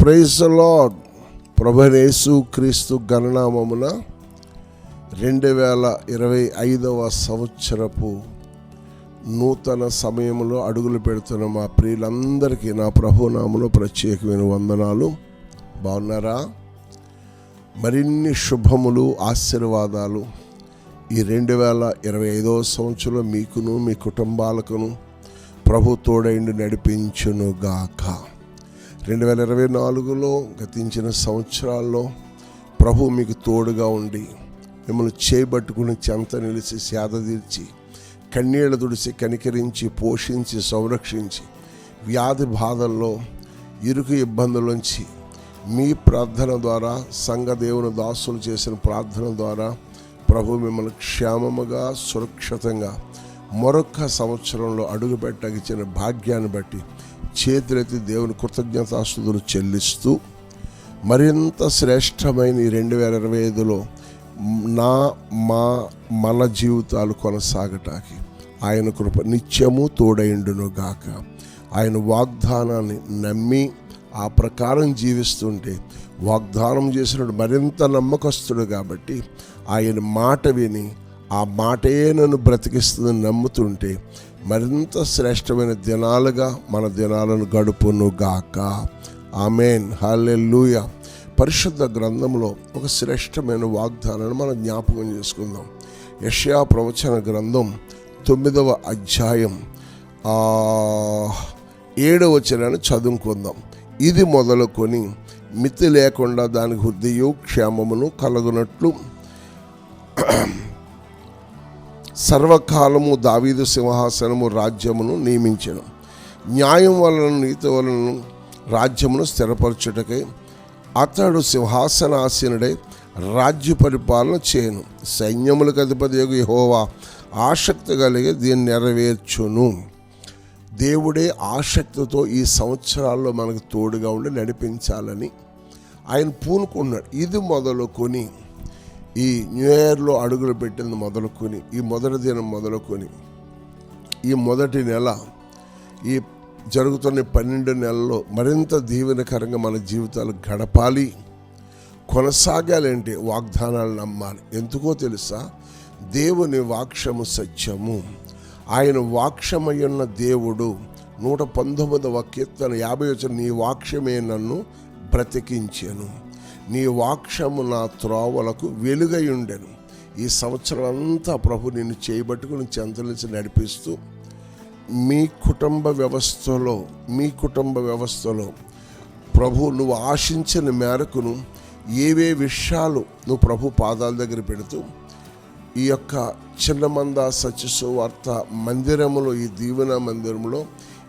Praise lord ప్రభనేసు క్రీస్తు గణనామమున రెండు వేల ఇరవై ఐదవ సంవత్సరపు నూతన సమయంలో అడుగులు పెడుతున్న మా ప్రియులందరికీ నా ప్రభునామలో ప్రత్యేకమైన వందనాలు. బాగున్నారా? మరిన్ని శుభములు ఆశీర్వాదాలు ఈ రెండు వేల ఇరవై ఐదవ సంవత్సరంలో మీకును మీ కుటుంబాలకును ప్రభు తోడైండి నడిపించును గాక రెండు వేల ఇరవై నాలుగులో గతించిన సంవత్సరాల్లో ప్రభు మీకు తోడుగా ఉండి మిమ్మల్ని చేపట్టుకుని చెంత నిలిచి సేద తీర్చి కన్నీళ్ళ తుడిసి కనికరించి పోషించి సంరక్షించి వ్యాధి బాధల్లో ఇరుకు ఇబ్బందులుంచి మీ ప్రార్థన ద్వారా సంఘ దేవుని దాసులు చేసిన ప్రార్థన ద్వారా ప్రభు మిమ్మల్ని క్షేమముగా సురక్షితంగా మరొక సంవత్సరంలో అడుగుపెట్టగిచ్చిన భాగ్యాన్ని బట్టి చేతులెత్తి దేవుని కృతజ్ఞతాస్తుతులు చెల్లిస్తూ మరింత శ్రేష్టమైన ఈ రెండు వేల ఇరవై ఐదులో నా మా మన జీవితాలు కొనసాగటానికి ఆయన కృప నిత్యము తోడైండును గాక. ఆయన వాగ్దానాన్ని నమ్మి ఆ ప్రకారం జీవిస్తుంటే వాగ్దానం చేసినప్పుడు మరింత నమ్మకస్తుడు కాబట్టి ఆయన మాట విని ఆ మాటే నన్ను బ్రతికిస్తుందని నమ్ముతుంటే మరింత శ్రేష్టమైన దినాలుగా మన దినాలను గడుపును గాక ఆమెన్. లూయ పరిశుద్ధ గ్రంథంలో ఒక శ్రేష్టమైన వాగ్దానాన్ని మనం జ్ఞాపకం చేసుకుందాం. యషయా ప్రవచన గ్రంథం తొమ్మిదవ అధ్యాయం ఏడవ వచనాన్ని చదువుకుందాం. ఇది మొదలుకొని మితి లేకుండా దానికి హృదయం క్షేమమును కలగనట్లు సర్వకాలము దావీదు సింహాసనము రాజ్యమును నియమించను న్యాయం వలన నీతి వలన రాజ్యమును స్థిరపరచుటకై అతడు సింహాసనాసీనుడై రాజ్య పరిపాలన చేయను. సైన్యములకు అధిపతి యహోవా ఆసక్తి కలిగి దీన్ని నెరవేర్చును. దేవుడే ఆసక్తితో ఈ సంవత్సరాల్లో మనకు తోడుగా ఉండి నడిపించాలని ఆయన పూనుకున్నాడు. ఇది మొదలుకొని ఈ న్యూ ఇయర్లో అడుగులు పెట్టింది మొదలుకొని ఈ మొదటి దినం మొదలుకొని ఈ మొదటి నెల ఈ జరుగుతున్న పన్నెండు నెలల్లో మరింత దీవెనకరంగా మన జీవితాలు గడపాలి. కొనసాగాలంటే వాగ్దానాలు నమ్మాలి. ఎందుకో తెలుసా? దేవుని వాక్షము సత్యము. ఆయన వాక్షమయ్యున్న దేవుడు నూట పంతొమ్మిదవ కీర్తన యాభై వచ్చిన నీ వాక్ష్యమే నన్ను బ్రతికించాను. నీ వాక్షము నా త్రోవలకు వెలుగై ఉండెను ఈ సంవత్సరం అంతా ప్రభు నిన్ను చేయబట్టుకుని చెంతలించి నడిపిస్తూ మీ కుటుంబ వ్యవస్థలో మీ కుటుంబ వ్యవస్థలో ప్రభు నువ్వు ఆశించిన మేరకును ఏవే విషయాలు నువ్వు ప్రభు పాదాల దగ్గర పెడుతూ ఈ యొక్క చిన్నమంద సత్యసువార్త మందిరములో ఈ దీవెన మందిరంలో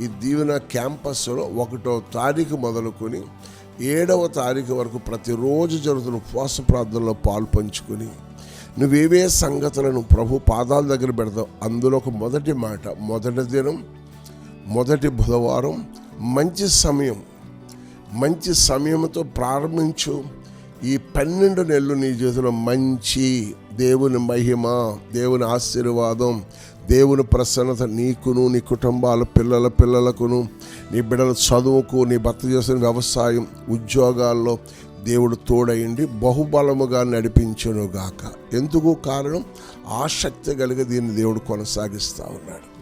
ఈ దీవెన క్యాంపస్లో ఒకటో తారీఖు మొదలుకొని ఏడవ తారీఖు వరకు ప్రతిరోజు జరుగుతున్న ఉపవాస ప్రార్థనలో పాలు పంచుకొని నువ్వేవే సంగతులను ప్రభు పాదాల దగ్గర పెడతావు అందులో ఒక మొదటి మాట మొదటి దినం మొదటి బుధవారం మంచి సమయం మంచి సమయంతో ప్రారంభించు. ఈ పన్నెండు నెలలు నీ జీవితంలో మంచి దేవుని మహిమ దేవుని ఆశీర్వాదం దేవుని ప్రసన్నత నీకును నీ కుటుంబాల పిల్లల పిల్లలకును నీ బిడ్డల చదువుకు నీ భర్త చేసిన వ్యవసాయం ఉద్యోగాల్లో దేవుడు తోడయండి బహుబలముగా నడిపించునుగాక. ఎందుకు కారణం? ఆసక్తి కలిగి దీన్ని దేవుడు కొనసాగిస్తూ ఉన్నాడు.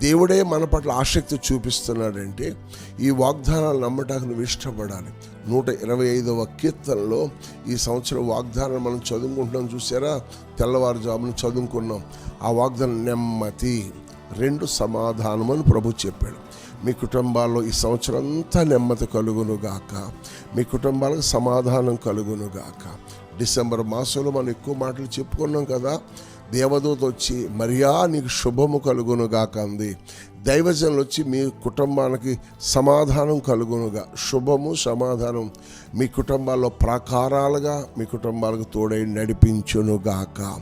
దేవుడే మన పట్ల ఆసక్తి చూపిస్తున్నాడంటే ఈ వాగ్దానాలు నమ్మటానికి నువ్వు ఇష్టపడాలి. నూట ఇరవై ఐదవ కీర్తనలో ఈ సంవత్సరం వాగ్దానం మనం చదువుకుంటున్నాం చూసారా? తెల్లవారుజామును చదువుకున్నాం. ఆ వాగ్దానం నెమ్మది రెండు సమాధానం అని ప్రభు చెప్పాడు. మీ కుటుంబాల్లో ఈ సంవత్సరం అంతా నెమ్మది కలుగునుగాక మీ కుటుంబాలకు సమాధానం కలుగునుగాక డిసెంబర్ మాసంలో మనం ఎక్కువ మాటలు చెప్పుకున్నాం కదా. దేవదూత వచ్చి మరియా నీకు శుభము కలుగునుగాక అంది. దైవజనులు వచ్చి మీ కుటుంబానికి సమాధానం కలుగునుగా శుభము సమాధానం. మీ కుటుంబాల్లో ప్రాకారాలుగా మీ కుటుంబాలకు తోడై నడిపించునుగాక.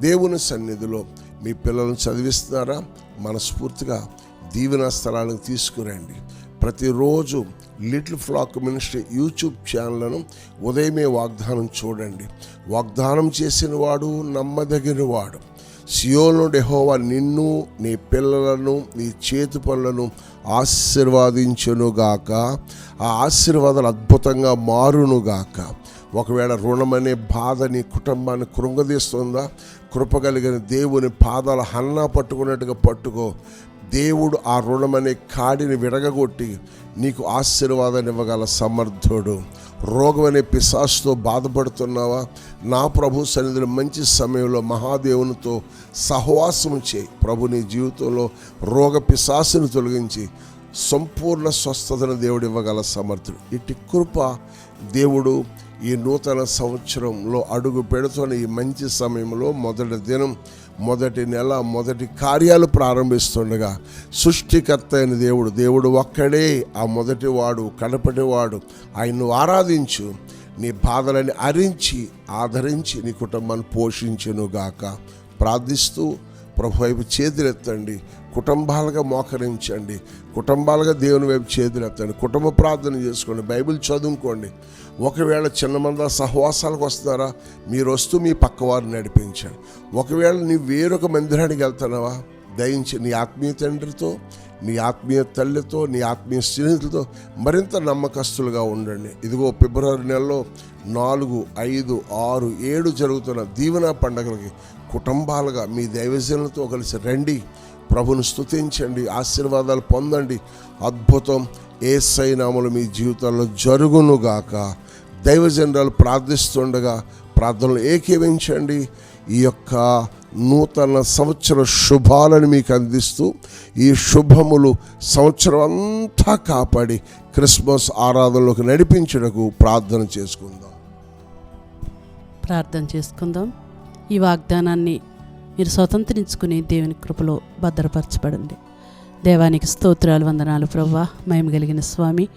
దేవుని సన్నిధిలో మీ పిల్లలను చదివిస్తున్నారా? మనస్ఫూర్తిగా దీవెన స్థలాలకు తీసుకురండి. ప్రతిరోజు లిటిల్ ఫ్లాక్ మినిస్ట్రీ యూట్యూబ్ ఛానల్ను ఉదయమే వాగ్దానం చూడండి. వాగ్దానం చేసిన వాడు నమ్మదగిన వాడు. సియోను డెహోవా నిన్ను నీ పిల్లలను నీ చేతి పనులను ఆశీర్వాదించునుగాక. ఆ ఆశీర్వాదాలు అద్భుతంగా మారునుగాక. ఒకవేళ రుణమనే బాధ నీ కుటుంబాన్ని కృంగదీస్తుందా? కృపగలిగిన దేవుని పాదాల హన్నా పట్టుకున్నట్టుగా పట్టుకో. దేవుడు ఆ రుణం అనే కాడిని విడగగొట్టి నీకు ఆశీర్వాదాన్ని ఇవ్వగల సమర్థుడు. రోగం అనే పిశాసుతో బాధపడుతున్నావా? నా ప్రభు సన్నిధిలో మంచి సమయంలో మహాదేవునితో సహవాసం చేయి. ప్రభు నీ జీవితంలో రోగ పిశాసుని తొలగించి సంపూర్ణ స్వస్థతను దేవుడు ఇవ్వగల సమర్థుడు. ఇటు కృప దేవుడు ఈ నూతన సంవత్సరంలో అడుగు పెడుతున్న ఈ మంచి సమయంలో మొదటి దినం మొదటి నెల మొదటి కార్యాలు ప్రారంభిస్తుండగా సృష్టికర్త అయిన దేవుడు దేవుడు ఒక్కడే ఆ మొదటివాడు కడపటివాడు ఆయన్ను ఆరాధించు నీ బాధలని అరించి ఆదరించి నీ కుటుంబాన్ని పోషించునుగాక. ప్రార్థిస్తూ ప్రభు వైపు చేతులెత్తండి. కుటుంబాలుగా మోకరించండి. కుటుంబాలుగా దేవుని వైపు చేతులెత్తండి కుటుంబ ప్రార్థన చేసుకోండి. బైబిల్ చదువుకోండి. ఒకవేళ చిన్న మంద సహవాసాలకు వస్తున్నారా మీరు వస్తూ మీ పక్కవారిని నడిపించండి. ఒకవేళ నీ వేరొక మందిరానికి వెళ్తున్నావా దయించి నీ ఆత్మీయ తండ్రితో నీ ఆత్మీయ తల్లితో నీ ఆత్మీయ స్నేహితులతో మరింత నమ్మకస్తులుగా ఉండండి. ఇదిగో ఫిబ్రవరి నెలలో నాలుగు ఐదు ఆరు ఏడు జరుగుతున్న దీవెన పండగలకి కుటుంబాలుగా మీ దైవజనులతో కలిసి రండి. ప్రభును స్థుతించండి ఆశీర్వాదాలు పొందండి. అద్భుతం. ఏ సైనాములు మీ జీవితంలో జరుగునుగాక. దైవజనరాలు ప్రార్థిస్తుండగా ప్రార్థనలు ఏకీవించండి ఈ యొక్క నూతన సంవత్సర శుభాలను మీకు అందిస్తూ ఈ శుభములు సంవత్సరం అంతా కాపాడి క్రిస్మస్ ఆరాధనలోకి నడిపించుటకు ప్రార్థన చేసుకుందాం. ప్రార్థన చేసుకుందాం. ఈ వాగ్దానాన్ని మీరు స్వతంత్రించుకుని దేవుని కృపలో భద్రపరచబడండి. దేవానికి స్తోత్రాలు వందనాలు ప్రవ్వా. మయం కలిగిన స్వామి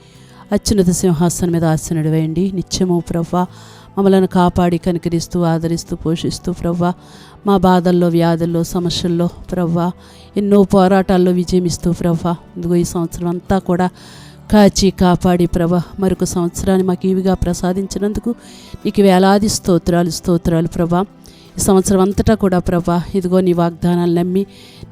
అత్యున్నత సింహాసనం మీద ఆసనుడు వేయండి. నిత్యము ప్రవ్వా మమ్మలను కాపాడి కనికరిస్తూ ఆదరిస్తూ పోషిస్తూ ప్రవ్వా. మా బాధల్లో వ్యాధుల్లో సమస్యల్లో ప్రవ్వా. ఎన్నో పోరాటాల్లో విజయమిస్తూ ప్రవ్వా. ఇదిగో ఈ సంవత్సరం అంతా కూడా కాచి కాపాడి ప్రభ మరొక సంవత్సరాన్ని మాకు ఇవిగా ప్రసాదించినందుకు నీకు వేలాది స్తోత్రాలు స్తోత్రాలు ప్రభా సంవత్సరం అంతటా కూడా ప్రభా ఇదిగో నీ వాగ్దానాలు నమ్మి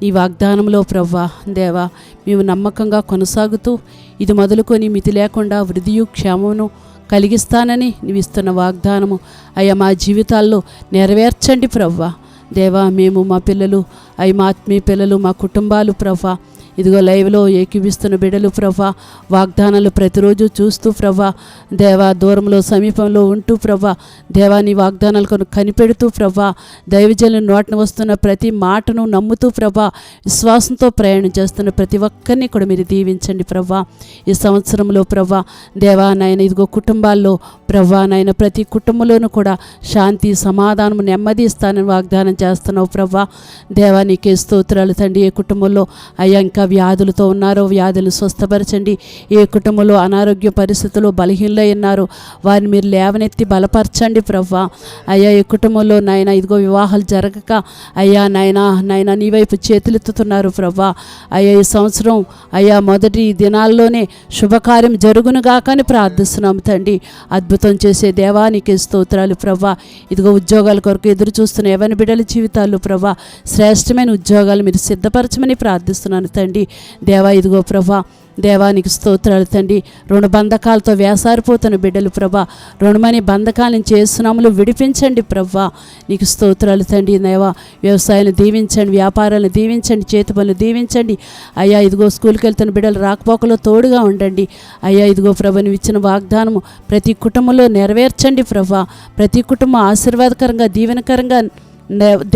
నీ వాగ్దానంలో ప్రభా దేవా మేము నమ్మకంగా కొనసాగుతూ ఇది మొదలుకొని మితి లేకుండా వృద్ధియు క్షేమమును కలిగిస్తానని నీవు ఇస్తున్న వాగ్దానము అయ్యా మా జీవితాల్లో నెరవేర్చండి ప్రవ్వా దేవా మేము మా పిల్లలు అవి మా ఆత్మీయ పిల్లలు మా కుటుంబాలు ప్రవ్వా ఇదిగో లైవ్లో ఏకీవిస్తున్న బిడ్డలు ప్రభా వాగ్దానాలు ప్రతిరోజు చూస్తూ ప్రభా దేవా దూరంలో సమీపంలో ఉంటూ ప్రభా దేవా నీ వాగ్దానాలు కొను కనిపెడుతూ ప్రభా దైవజనుల నోటన వస్తున్న ప్రతి మాటను నమ్ముతూ ప్రభా విశ్వాసంతో ప్రయాణం చేస్తున్న ప్రతి ఒక్కరిని కూడా మీరు దీవించండి ప్రభా. ఈ సంవత్సరంలో ప్రభా దేవా నాయన ఇదిగో కుటుంబాల్లో ప్రభా నాయన ప్రతి కుటుంబంలోనూ కూడా శాంతి సమాధానం నెమ్మది ఇస్తానని వాగ్దానం చేస్తున్నావు ప్రభా. దేవా నీకే స్తోత్రాలు తండ్రి ఏ కుటుంబంలో అయ్యా ఇంకా వ్యాధులతో ఉన్నారో వ్యాధులు స్వస్థపరచండి. ఏ కుటుంబంలో అనారోగ్య పరిస్థితుల్లో బలహీనలై ఉన్నారు వారిని మీరు లేవనెత్తి బలపరచండి ప్రవ్వా. అయ్యా ఏ కుటుంబంలో నాయన ఇదిగో వివాహాలు జరగక అయ్యా నాయన నాయన నీ వైపు చేతులెత్తుతున్నారు ప్రవ్వా. అయ్యా ఈ సంవత్సరం అయ్యా మొదటి దినాల్లోనే శుభకార్యం జరుగునుగాక అని ప్రార్థిస్తున్నాము తండ్రి. అద్భుతం చేసే దేవానికి స్తోత్రాలు ప్రవ్వా. ఇదిగో ఉద్యోగాల కొరకు ఎదురు చూస్తున్న ఎవరి బిడ్డల జీవితాలు ప్రవ్వా శ్రేష్టమైన ఉద్యోగాలు మీరు సిద్ధపరచమని ప్రార్థిస్తున్నాను తండ్రి. దేవా ఇదిగో ప్రభా దేవానికి స్తోత్రాలు తండ్రి. రుణ బంధకాలతో వేసారిపోతున్న బిడ్డలు ప్రభా రుణమని బంధకాలను చేస్తున్నాములు విడిపించండి ప్రభా. నీకు స్తోత్రాలు తండ్రి దేవా. వ్యవసాయాన్ని దీవించండి వ్యాపారాలను దీవించండి చేతి పనులు దీవించండి. అయ్యా ఇదిగో స్కూల్కి వెళ్తున్న బిడ్డలు రాకపోకలో తోడుగా ఉండండి. అయ్యా ఇదిగో ప్రభా నువ్వు ఇచ్చిన వాగ్దానము ప్రతి కుటుంబంలో నెరవేర్చండి ప్రభా. ప్రతి కుటుంబం ఆశీర్వాదకరంగా దీవెనకరంగా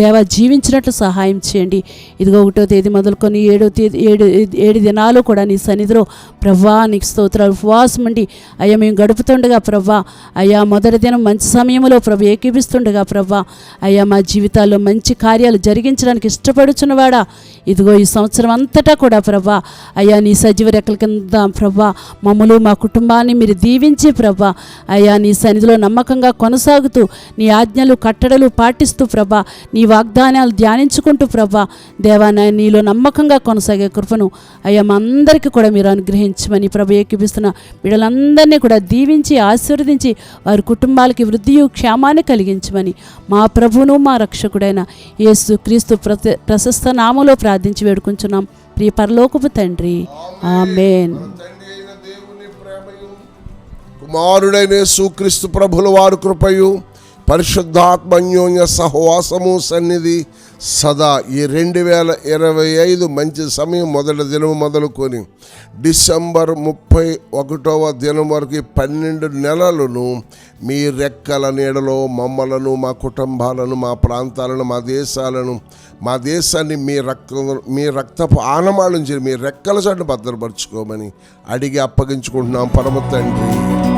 దేవ జీవించినట్లు సహాయం చేయండి. ఇదిగో ఒకటో తేదీ మొదలుకొని ఏడో తేదీ ఏడు ఏడు దినాలు కూడా నీ సన్నిధిలో ప్రవ్వా నీకు స్తోత్రాలు ఉపవాసం ఉండి. అయ్యా మేము గడుపుతుండగా ప్రవ్వా. అయ్యా మొదటి దినం మంచి సమయంలో ప్రభు ఏకీపిస్తుండగా ప్రవ్వా. అయ్యా మా జీవితాల్లో మంచి కార్యాలు జరిగించడానికి ఇష్టపడుచున్నవాడా. ఇదిగో ఈ సంవత్సరం అంతటా కూడా ప్రభా అయ్యా నీ సజీవ రెక్కల కింద ప్రభా మమ్మలు మా కుటుంబాన్ని మీరు దీవించి ప్రభా అయ్యా నీ సన్నిధిలో నమ్మకంగా కొనసాగుతూ నీ ఆజ్ఞలు కట్టడలు పాటిస్తూ ప్రభా నీ వాగ్దానాలు ధ్యానించుకుంటూ ప్రభా దేవా నీలో నమ్మకంగా కొనసాగే కృపను అయ్యా మా అందరికీ కూడా మీరు అనుగ్రహించమని ప్రభు ఏకిపిస్తున్న బిడ్డలందరినీ కూడా దీవించి ఆశీర్వదించి వారి కుటుంబాలకి వృద్ధియు క్షేమాన్ని కలిగించమని మా ప్రభువును మా రక్షకుడైన యేసు క్రీస్తు ప్రతి ప్రశస్త నామంలో ప్రార్థించి వేడుకుంటున్నాం ప్రియ పరలోకపు తండ్రి. ఆమెన్. కుమారుడైన సుక్రీస్తు ప్రభుల వారు కృపయు పరిశుద్ధాత్మన్యోన్య సహవాసము సన్నిధి సదా ఈ రెండు వేల ఇరవై ఐదు మంచి సమయం మొదటి దినం మొదలుకొని డిసెంబర్ ముప్పై ఒకటవ దినం వరకు పన్నెండు నెలలను మీ రెక్కల నీడలో మమ్మలను మా కుటుంబాలను మా ప్రాంతాలను మా దేశాలను మా దేశాన్ని మీ రక్త మీ రక్తపు ఆనమాళించి నుంచి మీ రెక్కల చాటు భద్రపరచుకోమని అడిగి అప్పగించుకుంటున్నాం. పరమ తండ్రి.